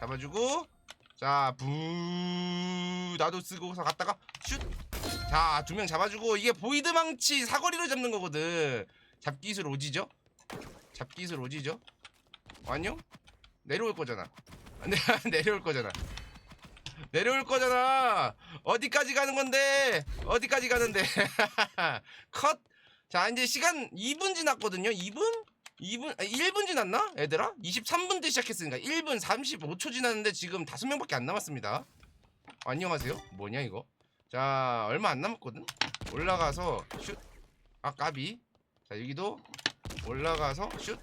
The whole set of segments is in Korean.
잡아주고 자부 나도 쓰고서 갔다가 슛자 두 명 잡아주고 이게 보이드 망치 사거리로 잡는 거거든. 잡기술 오지죠? 잡기술 오지죠? 아니요? 내려올 거잖아. 네, 내려올 거잖아. 내려올 거잖아. 어디까지 가는 건데? 어디까지 가는데? 컷. 자 이제 시간 2분 지났거든요. 2분? 2분, 아, 1분 지났나? 얘들아? 23분 때 시작했으니까 1분 35초 지났는데 지금 5명밖에 안 남았습니다. 안녕하세요. 뭐냐 이거? 자, 얼마 안 남았거든? 올라가서 슛. 아, 까비. 자, 여기도 올라가서 슛.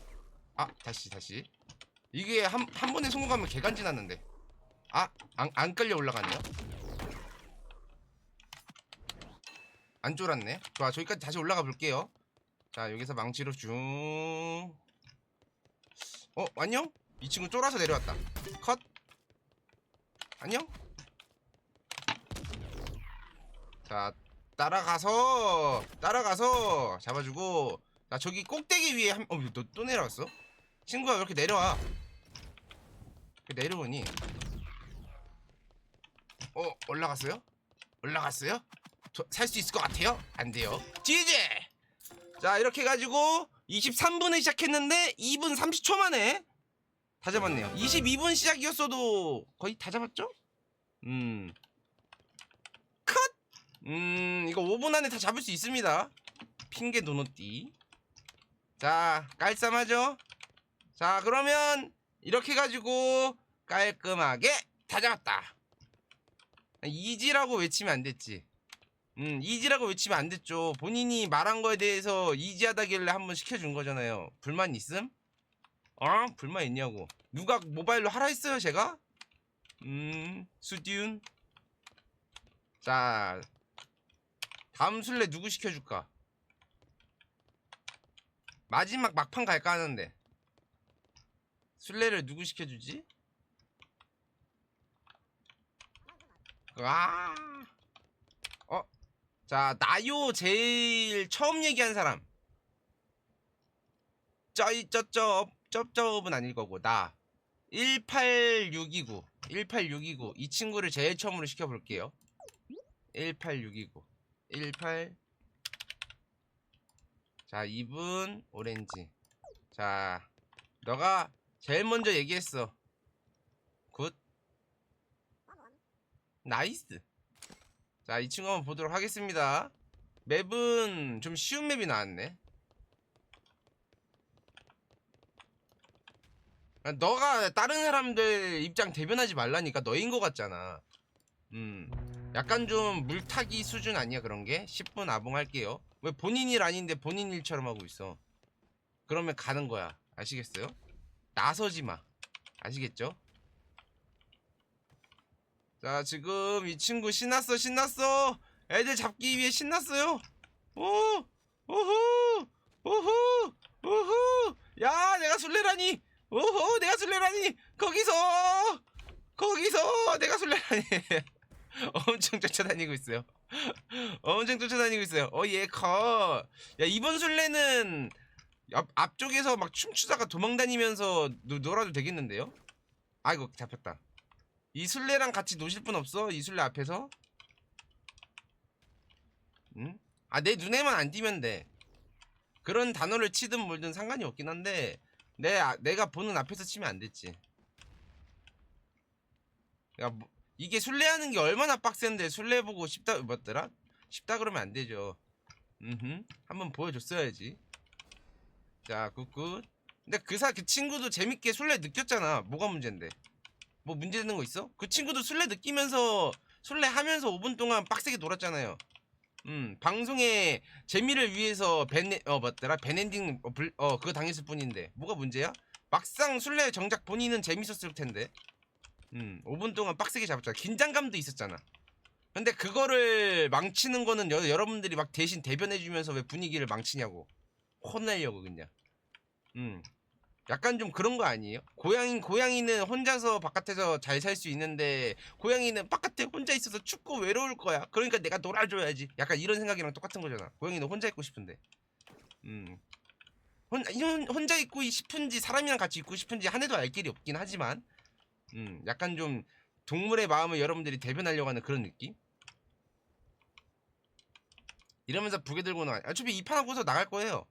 아, 다시, 다시. 이게 한, 한 번에 성공하면 개간지 났는데. 아, 안, 안 끌려 올라가네요. 안 쫄았네. 좋아, 저기까지 다시 올라가 볼게요. 자 여기서 망치로 쭉 어? 안녕? 이 친구 쫄아서 내려왔다 컷 안녕? 자 따라가서 따라가서 잡아주고 자 저기 꼭대기 위에 한.. 어, 너 또 내려왔어? 친구가 왜 이렇게 내려와 왜 내려오니? 어? 올라갔어요? 올라갔어요? 살 수 있을 것 같아요? 안 돼요 지제! 자 이렇게 해가지고 23분에 시작했는데 2분 30초 만에 다 잡았네요 22분 시작이었어도 거의 다 잡았죠? 음 컷! 음 이거 5분 안에 다 잡을 수 있습니다 핑계 도노띠 자 깔쌈하죠? 자 그러면 이렇게 해가지고 깔끔하게 다 잡았다 이지라고 외치면 안 됐지 음, 이지라고 외치면 안 됐죠. 본인이 말한 거에 대해서 이지하다길래 한번 시켜준 거잖아요. 불만 있음? 어? 불만 있냐고. 누가 모바일로 하라 했어요, 제가? 음, 수디운. 자, 다음 술래 누구 시켜줄까? 마지막 막판 갈까 하는데. 술래를 누구 시켜주지? 아. 자, 나요 제일 처음 얘기한 사람. 쩌이 쩌쩝 쩝쩝은 아닐 거고 나. 18629 18629 이 친구를 제일 처음으로 시켜 볼게요. 18629 18 자, 이분 오렌지. 자, 너가 제일 먼저 얘기했어. 굿. 나이스 자, 이 친구 한번 보도록 하겠습니다. 맵은 좀 쉬운 맵이 나왔네. 아, 너가 다른 사람들 입장 대변하지 말라니까 너인 것 같잖아. 음. 약간 좀 물타기 수준 아니야 그런 게? 10분 아봉할게요. 왜 본인 일 아닌데 본인 일처럼 하고 있어. 그러면 가는 거야. 아시겠어요? 나서지 마. 아시겠죠? 자 지금 이 친구 신났어 신났어. 애들 잡기 위해 신났어요. 오 오호 오호 오호. 야 내가 술래라니. 오호 내가 술래라니. 거기서 거기서 내가 술래라니. 엄청 쫓아다니고 있어요. 엄청 쫓아다니고 있어요. 어얘컷야 이번 술래는 앞, 앞쪽에서 막 춤추다가 도망다니면서 노, 놀아도 되겠는데요? 아이고 잡혔다 이 술래랑 같이 노실 분 없어? 이 술래 앞에서? 응? 아, 내 눈에만 안 띄면 돼. 그런 단어를 치든 뭘든 상관이 없긴 한데, 내, 아, 내가 보는 앞에서 치면 안 됐지. 야, 뭐, 이게 술래하는 게 얼마나 빡센데, 술래 보고 쉽다, 뭐더라? 쉽다 그러면 안 되죠. 음, 한번 보여줬어야지. 자, 굿굿. 근데 그 사, 그 친구도 재밌게 술래 느꼈잖아. 뭐가 문제인데? 뭐 문제 되는 거 있어? 그 친구도 술래 느끼면서 술래 하면서 5분 동안 빡세게 놀았잖아요. 음 방송의 재미를 위해서 벤, 어 맞더라 벤엔딩 어, 불, 어 그거 당했을 뿐인데 뭐가 문제야? 막상 술래 정작 본인은 재밌었을 텐데. 음 5분 동안 빡세게 잡았잖아. 긴장감도 있었잖아. 근데 그거를 망치는 거는 여, 여러분들이 막 대신 대변해주면서 왜 분위기를 망치냐고 혼내려고 그냥. 음 약간 좀 그런 거 아니에요? 고양이 고양이는 혼자서 바깥에서 잘 살 수 있는데 고양이는 바깥에 혼자 있어서 춥고 외로울 거야. 그러니까 내가 놀아줘야지. 약간 이런 생각이랑 똑같은 거잖아. 고양이는 혼자 있고 싶은데. 음. 혼, 혼자 있고 싶은지 사람이랑 같이 있고 싶은지 한 해도 알 길이 없긴 하지만 음, 약간 좀 동물의 마음을 여러분들이 대변하려고 하는 그런 느낌? 이러면서 부계 들고 나가. 어차피 이 판 하고서 나갈 거예요.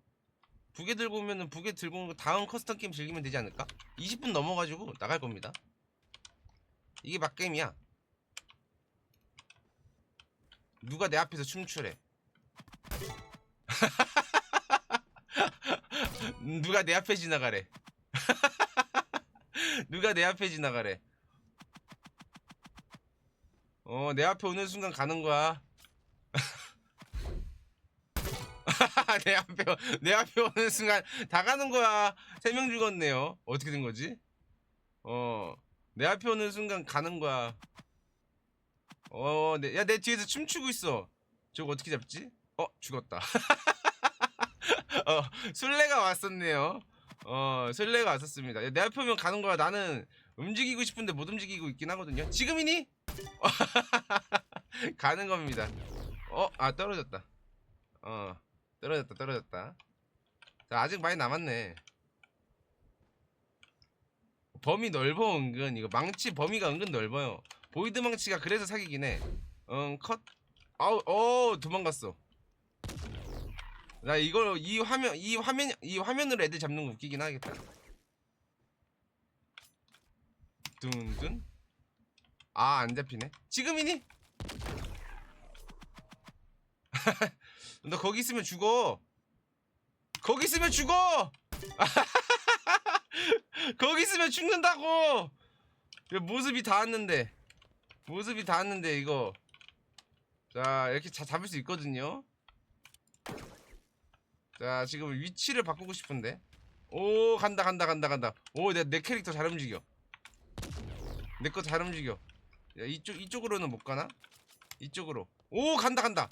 부계 들고 오면은 부계 들고 오고 다음 커스텀 게임 즐기면 되지 않을까? 20분 넘어가지고 나갈 겁니다. 이게 막게임이야. 누가 내 앞에서 춤추래. 누가 내 앞에 지나가래. 누가 내 앞에 지나가래. 어, 내 앞에 오는 순간 가는 거야. 내 앞에, 오- 내 앞에 오는 순간 다 가는 거야. 세 명 죽었네요. 어떻게 된 거지? 어, 내 앞에 오는 순간 가는 거야. 어, 내, 야, 내 뒤에서 춤추고 있어. 저거 어떻게 잡지? 어, 죽었다. 어, 술래가 왔었네요. 어, 술래가 왔었습니다. 야, 내 앞에 오면 가는 거야. 나는 움직이고 싶은데 못 움직이고 있긴 하거든요. 지금이니? 가는 겁니다. 어, 아, 떨어졌다. 어, 떨어졌다, 떨어졌다. 자, 아직 많이 남았네. 범위 넓어, 은근. 이거 망치 범위가 은근 넓어요. 보이드 망치가 그래서 사기긴 해. 응, 컷. 아우, 어, 도망갔어. 나 이걸 이 화면 이 화면 이 화면으로 애들 잡는 거 웃기긴 하겠다. 둔둔. 아, 안 잡히네. 지금이니? 너 거기 있으면 죽어. 거기 있으면 죽어. 거기 있으면 죽는다고. 모습이 닿았는데. 모습이 닿았는데 이거. 자, 이렇게 자, 잡을 수 있거든요. 자 지금 위치를 바꾸고 싶은데 오 간다 간다 간다 간다 오내 내 캐릭터 잘 움직여 내 거 잘 움직여 야 이쪽 이쪽으로는 못 가나 이쪽으로 오 간다 간다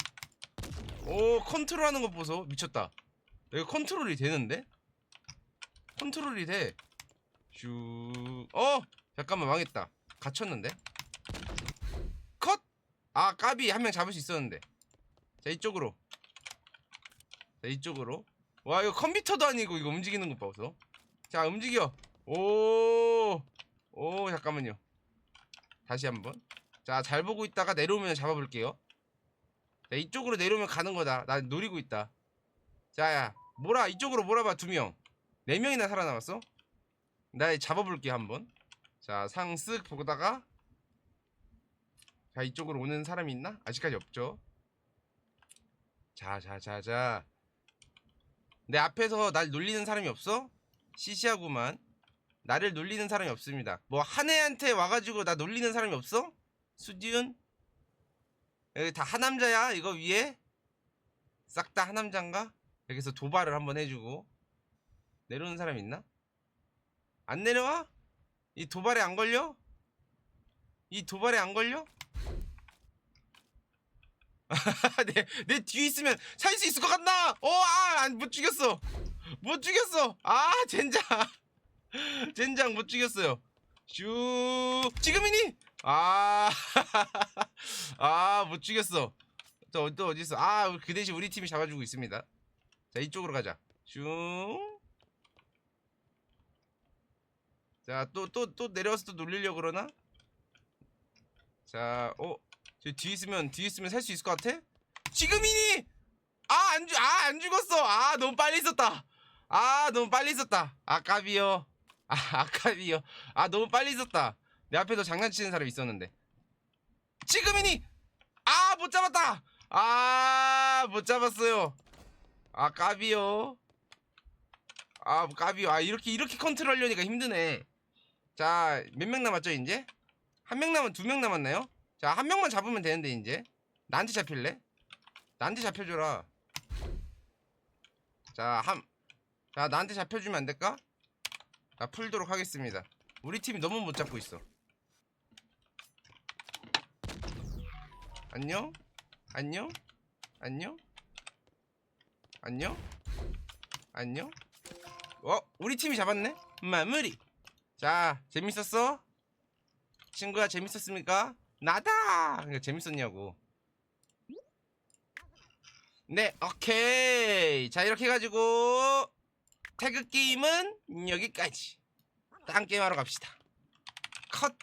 오 컨트롤하는 거 보소. 미쳤다. 여기 컨트롤이 되는데? 컨트롤이 돼 슈 어 잠깐만 망했다. 갇혔는데? 컷 아 까비. 한 명 잡을 수 있었는데. 자 이쪽으로. 자 이쪽으로. 와 이거 컴퓨터도 아니고 이거 움직이는 거 봐서 자 움직여. 오오 잠깐만요. 다시 한번. 자 잘 보고 있다가 내려오면 잡아볼게요 자 이쪽으로 내려오면 가는 거다 나 노리고 있다 자야 몰아 이쪽으로 몰아봐 두 명 네 명이나 살아남았어 나 잡아볼게 한번 자 상쓱 보다가 자 이쪽으로 오는 사람이 있나 아직까지 없죠 자 자 자 자 내 앞에서 날 놀리는 사람이 없어? 시시하구만. 나를 놀리는 사람이 없습니다. 뭐한 애한테 와가지고 나 놀리는 사람이 없어? 수지은? 여기 다 하남자야 이거 위에? 싹 다 하남자인가? 여기서 도발을 한번 해주고 내려오는 사람 있나? 안 내려와? 이 도발에 안 걸려? 이 도발에 안 걸려? 내, 내 뒤에 있으면 살 수 있을 것 같나? 어, 아, 안, 못 죽였어. 못 죽였어. 아, 젠장. 젠장 못 죽였어요. 슈, 지금이니? 아, 아, 못 죽였어. 또, 또 어디 있어? 아, 그 대신 우리 팀이 잡아주고 있습니다. 자, 이쪽으로 가자. 슈. 자, 또, 또, 또 내려와서 또 놀리려고 그러나? 자, 어, 저 뒤에 있으면 뒤에 있으면 살 수 있을 것 같아? 지금이니? 아 안 죽, 아, 안 죽었어. 아, 너무 빨리 있었다. 아, 너무 빨리 있었다. 아까비요. 아, 아까비요. 아, 너무 빨리 있었다. 내 앞에서 장난치는 사람 있었는데. 지금이니? 아, 못 잡았다. 아, 못 잡았어요. 아, 까비요. 아, 까비요. 아, 이렇게 이렇게 컨트롤하려니까 힘드네. 자, 몇 명 남았죠, 이제? 한 명 남은 두 명 남았나요? 자, 한 명만 잡으면 되는데 이제 나한테 잡힐래? 나한테 잡혀줘라. 자, 한, 자 나한테 잡혀주면 안 될까? 자, 풀도록 하겠습니다. 우리 팀이 너무 못 잡고 있어. 안녕? 안녕? 안녕? 안녕? 안녕? 어, 우리 팀이 잡았네? 마무리. 자, 재밌었어? 친구야 재밌었습니까? 나다! 그러니까 재밌었냐고. 네, 오케이. 자, 이렇게 해가지고, 태그 게임은 여기까지. 딴 게임 하러 갑시다. 컷